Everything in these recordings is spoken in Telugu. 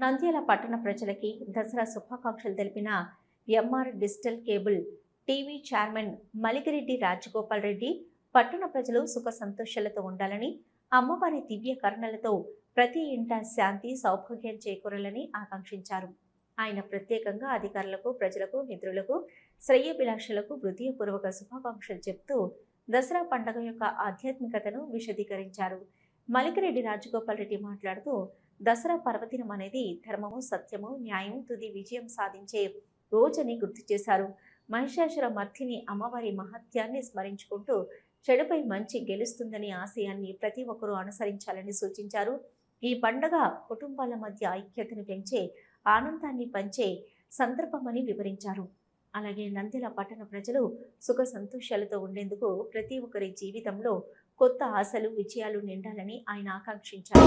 నంద్యాల పట్టణ ప్రజలకి దసరా శుభాకాంక్షలు తెలిపిన MR digital cable TV chairman Maligireddy Rajagopal Reddy పట్టణ ప్రజలు సుఖ సంతోషాలతో ఉండాలని అమ్మవారి దివ్య కరుణలతో ప్రతి ఇంట శాంతి సౌభాగ్యం చేకూరాలని ఆకాంక్షించారు. ఆయన ప్రత్యేకంగా అధికారులకు ప్రజలకు మిత్రులకు శ్రేయభిలాషులకు హృదయపూర్వక శుభాకాంక్షలు చెప్తూ దసరా పండుగ యొక్క ఆధ్యాత్మికతను విశదీకరించారు. మలికిరెడ్డి రాజగోపాల్ రెడ్డి మాట్లాడుతూ దసరా పర్వదినం అనేది ధర్మము సత్యము న్యాయం తుది విజయం సాధించే రోజని గుర్తు చేశారు. మహిషాసుర మర్తిని అమ్మవారి మహత్యాన్ని స్మరించుకుంటూ చెడుపై మంచి గెలుస్తుందనే ఆశయాన్ని ప్రతి ఒక్కరూ అనుసరించాలని సూచించారు. ఈ పండగ కుటుంబాల మధ్య ఐక్యతను పెంచే ఆనందాన్ని పంచే సందర్భమని వివరించారు. అలాగే నంద్యాల పట్టణ ప్రజలు సుఖ సంతోషాలతో ఉండేందుకు ప్రతి ఒక్కరి జీవితంలో కొత్త ఆశలు విజయాలు నిండాలని ఆయన ఆకాంక్షించారు.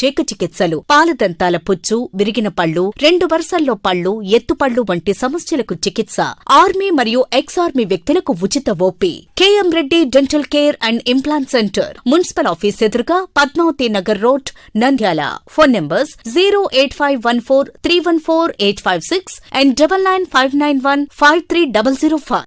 చికిత్సలు పాలదంతాల పుచ్చు విరిగిన పళ్ళు రెండు వరుసల్లో పళ్ళు ఎత్తుపళ్ళు వంటి సమస్యలకు చికిత్స. ఆర్మీ మరియు ఎక్స్ ఆర్మీ వ్యక్తులకు ఉచిత OP KM Reddy dental care and implant centre municipal office ఎదురుగా Padmavathi Nagar road Nandyal. Phone numbers zero eight five one four three one four eight five six and double nine five nine one five three double zero five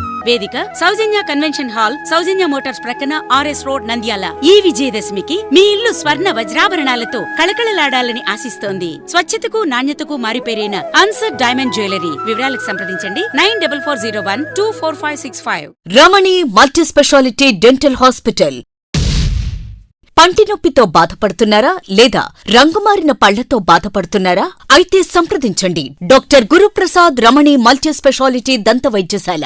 వేదిక Soujanya convention hall Soujanya motors ప్రక్కన ఆర్ఎస్ రోడ్ నంద్యాల. ఈ విజయదశమికి మీ ఇల్లు స్వర్ణ వజ్రాభరణాలతో కళకళలాడాలని ఆశిస్తోంది. స్వచ్ఛతకు నాణ్యతకు మారిపేరైన అన్సర్ డైమండ్ జ్యువెలరీ. వివరాలకు సంప్రదించండి. Nine double four zero one two four five six five. Ramani multi speciality dental hospital. పంటి నొప్పితో బాధపడుతున్నారా లేదా రంగుమారిన పళ్ళతో బాధపడుతున్నారా? అయితే సంప్రదించండి. Doctor Guruprasad Ramani multi speciality దంత వైద్యశాల.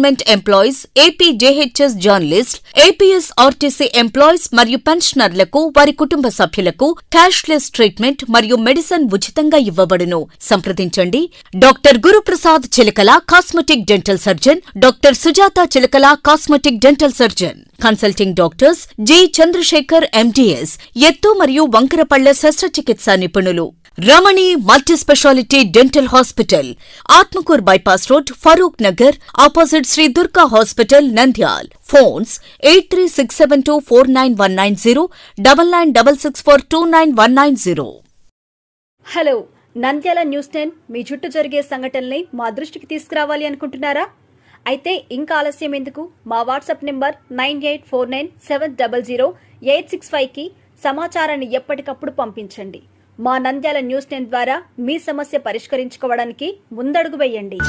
employees AP JHS journalist APS RTC employees మరియు పెన్షనర్లకు వారి కుటుంబ సభ్యులకు క్యాష్లెస్ ట్రీట్మెంట్ మరియు మెడిసిన్ ఉచితంగా ఇవ్వబడును. సంప్రదించండి. Doctor Guruprasad Chilakala cosmetic dental surgeon. Doctor Sujatha Chilakala cosmetic dental surgeon. Consulting doctors G. Chandrasekhar MDS ఎత్తు మరియు వంకరపళ్ళ శస్త్రచికిత్స నిపుణులు. Ramani multi speciality dental hospital Atmakur bypass road Farooq Nagar opposite Shri Durga hospital Nandyal phones eight three six seven two four nine one nine zero double nine double six four two nine one nine zero hello Nandyal news ten మీ చుట్టూ జరిగే సంఘటనల్ని మా దృష్టికి తీసుకురావాలి అనుకుంటున్నారా? అయితే ఇంకా ఆలస్యం ఎందుకు? మా WhatsApp number nine eight four nine seven double zero eight six ఫైవ్కి సమాచారాన్ని ఎప్పటికప్పుడు పంపించండి. మా నంద్యాల న్యూస్ టెన్ ద్వారా మీ సమస్య పరిష్కరించుకోవడానికి ముందడుగు వేయండి.